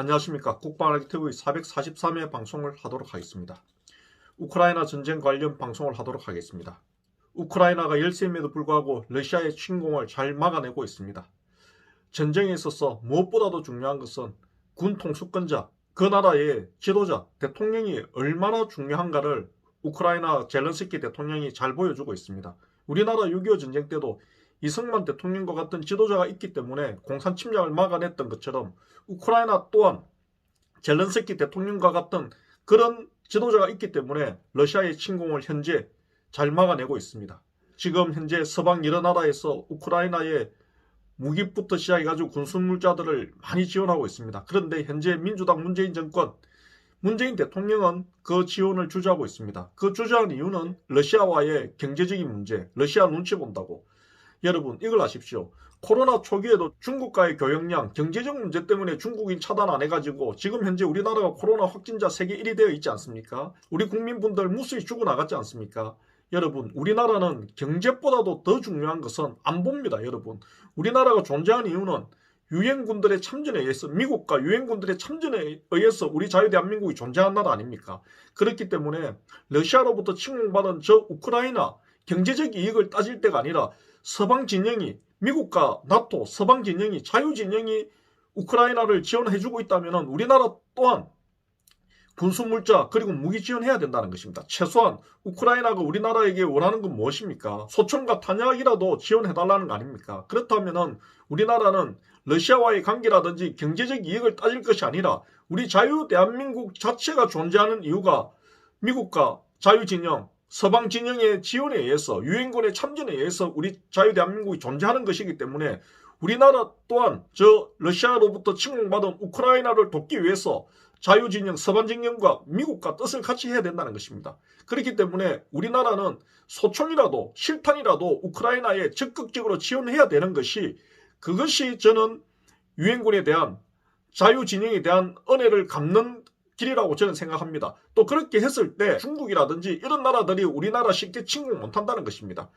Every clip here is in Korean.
안녕하십니까. 국방알기 TV 443회 방송을 하도록 하겠습니다. 우크라이나 전쟁 관련 방송을 하도록 하겠습니다. 우크라이나가 열세임에도 불구하고 러시아의 침공을 잘 막아내고 있습니다. 전쟁에 있어서 무엇보다도 중요한 것은 군 통수권자, 그 나라의 지도자, 대통령이 얼마나 중요한가를 우크라이나 젤렌스키 대통령이 잘 보여주고 있습니다. 우리나라 6.25 전쟁 때도 이승만 대통령과 같은 지도자가 있기 때문에 공산 침략을 막아냈던 것처럼 우크라이나 또한 젤렌스키 대통령과 같은 그런 지도자가 있기 때문에 러시아의 침공을 현재 잘 막아내고 있습니다. 지금 현재 서방 여러 나라에서 우크라이나에 무기부터 시작해가지고 군수물자들을 많이 지원하고 있습니다. 그런데 현재 민주당 문재인 정권 문재인 대통령은 그 지원을 주저하고 있습니다. 그 주저한 이유는 러시아와의 경제적인 문제, 러시아 눈치 본다고. 여러분 이걸 아십시오. 코로나 초기에도 중국과의 교역량, 경제적 문제 때문에 중국인 차단 안 해가지고 지금 현재 우리나라가 코로나 확진자 세계 1위 되어 있지 않습니까? 우리 국민분들 무수히 죽어나갔지 않습니까? 여러분 우리나라는 경제보다도 더 중요한 것은 안보입니다 여러분 우리나라가 존재하는 이유는 유엔군들의 참전에 의해서 미국과 유엔군들의 참전에 의해서 우리 자유대한민국이 존재한 나라 아닙니까 그렇기 때문에 러시아로부터 침공받은 저 우크라이나 경제적 이익을 따질 때가 아니라 서방 진영이 미국과 나토 서방 진영이 자유 진영이 우크라이나를 지원해주고 있다면 우리나라 또한 군수물자 그리고 무기 지원해야 된다는 것입니다. 최소한 우크라이나가 우리나라에게 원하는 건 무엇입니까? 소총과 탄약이라도 지원해달라는 거 아닙니까? 그렇다면 우리나라는 러시아와의 관계라든지 경제적 이익을 따질 것이 아니라 우리 자유 대한민국 자체가 존재하는 이유가 미국과 자유진영, 서방 진영의 지원에 의해서 유엔군의 참전에 의해서 우리 자유 대한민국이 존재하는 것이기 때문에 우리나라 또한 저 러시아로부터 침공받은 우크라이나를 돕기 위해서 자유진영, 서방진영과 미국과 뜻을 같이 해야 된다는 것입니다. 그렇기 때문에 우리나라는 소총이라도 실탄이라도 우크라이나에 적극적으로 지원해야 되는 것이 그것이 저는 유엔군에 대한 자유진영에 대한 은혜를 갚는 길이라고 저는 생각합니다. 또 그렇게 했을 때 중국이라든지 이런 나라들이 우리나라 쉽게 침공 못한다는 것입니다.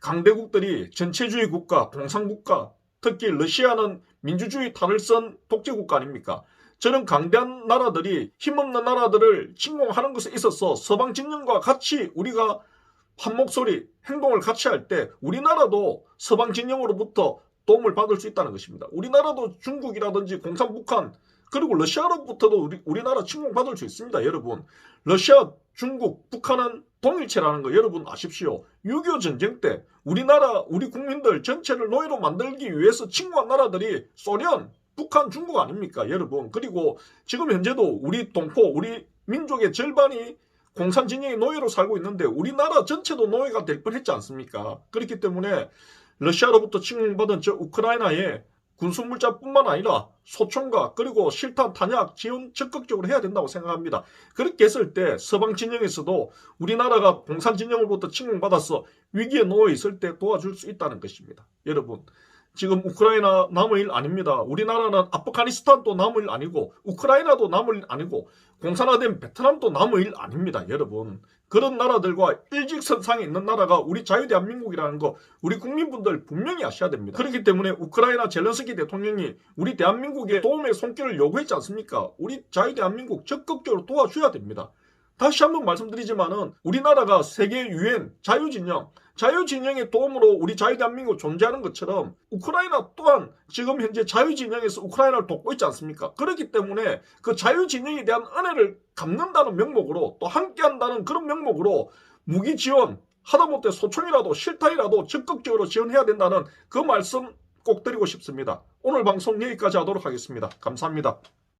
강대국들이 전체주의 국가, 공산국가, 특히 러시아는 민주주의 탈을 쓴 독재국가 아닙니까? 저는 강대한 나라들이 힘없는 나라들을 침공하는 것에 있어서 서방 진영과 같이 우리가 한 목소리 행동을 같이 할 때 우리나라도 서방 진영으로부터 도움을 받을 수 있다는 것입니다. 우리나라도 중국이라든지 공산 북한 그리고 러시아로부터도 우리, 우리나라 침공받을 수 있습니다. 여러분 러시아, 중국, 북한은 동일체라는 거 여러분 아십시오. 6.25 전쟁 때 우리나라 우리 국민들 전체를 노예로 만들기 위해서 침공한 나라들이 소련, 북한, 중국 아닙니까 여러분. 그리고 지금 현재도 우리 동포, 우리 민족의 절반이 공산 진영의 노예로 살고 있는데 우리나라 전체도 노예가 될 뻔했지 않습니까? 그렇기 때문에 러시아로부터 침공받은 저 우크라이나에 군수물자뿐만 아니라 소총과 그리고 실탄 탄약 지원 적극적으로 해야 된다고 생각합니다. 그렇게 했을 때 서방 진영에서도 우리나라가 공산 진영으로부터 침공받아서 위기에 놓여 있을 때 도와줄 수 있다는 것입니다. 여러분 지금 우크라이나 남의 일 아닙니다. 우리나라는 아프가니스탄도 남의 일 아니고 우크라이나도 남의 일 아니고 공산화된 베트남도 남의 일 아닙니다. 여러분 그런 나라들과 일직선상에 있는 나라가 우리 자유대한민국이라는 거 우리 국민분들 분명히 아셔야 됩니다. 그렇기 때문에 우크라이나 젤렌스키 대통령이 우리 대한민국에 도움의 손길을 요구했지 않습니까? 우리 자유대한민국 적극적으로 도와줘야 됩니다. 다시 한번 말씀드리지만은 우리나라가 세계 유엔 자유진영 자유진영의 도움으로 우리 자유대한민국 존재하는 것처럼 우크라이나 또한 지금 현재 자유진영에서 우크라이나를 돕고 있지 않습니까? 그렇기 때문에 그 자유진영에 대한 은혜를 갚는다는 명목으로 또 함께한다는 그런 명목으로 무기 지원 하다못해 소총이라도 실탄이라도 적극적으로 지원해야 된다는 그 말씀 꼭 드리고 싶습니다. 오늘 방송 여기까지 하도록 하겠습니다. 감사합니다.